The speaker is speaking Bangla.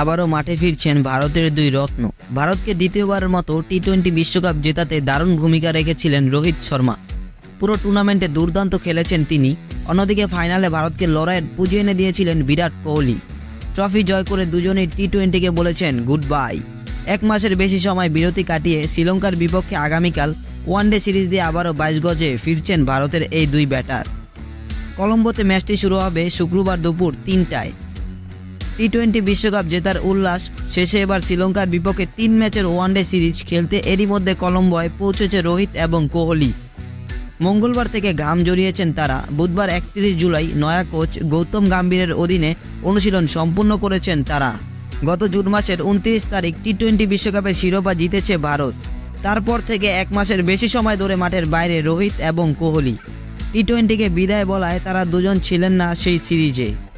আবারও মাঠে ফিরছেন ভারতের দুই রত্ন। ভারতকে দ্বিতীয়বারের মতো টি টোয়েন্টি বিশ্বকাপ জেতাতে দারুণ ভূমিকা রেখেছিলেন রোহিত শর্মা। পুরো টুর্নামেন্টে দুর্দান্ত খেলেছেন তিনি। অন্যদিকে ফাইনালে ভারতকে লড়াইয়ের পুজো এনে দিয়েছিলেন বিরাট কোহলি। ট্রফি জয় করে দুজনেই টি টোয়েন্টিকে বলেছেন গুড বাই এক মাসের বেশি সময় বিরতি কাটিয়ে শ্রীলঙ্কার বিপক্ষে আগামীকাল ওয়ানডে সিরিজ দিয়ে আবারও বাইশ গজে ফিরছেন ভারতের এই দুই ব্যাটার কলম্বোতে ম্যাচটি শুরু হবে শুক্রবার দুপুর তিনটায়। টি টোয়েন্টি বিশ্বকাপ জেতার উল্লাস, শেষে এবার শ্রীলঙ্কার বিপক্ষে তিন ম্যাচের ওয়ানডে সিরিজ খেলতে এরই মধ্যে কলম্বোয় পৌঁছেছে রোহিত এবং কোহলি। মঙ্গলবার থেকে ঘাম জড়িয়েছেন তারা। বুধবার একত্রিশ জুলাই নয়া কোচ গৌতম গাম্ভীরের অধীনে অনুশীলন সম্পূর্ণ করেছেন তারা। গত জুন মাসের উনত্রিশ তারিখ টি টোয়েন্টি বিশ্বকাপের শিরোপা জিতেছে ভারত। তারপর থেকে এক মাসের বেশি সময় ধরে মাঠের বাইরে রোহিত এবং কোহলি। টি টোয়েন্টিকে বিদায় বলায় তারা দুজন ছিলেন না সেই সিরিজে।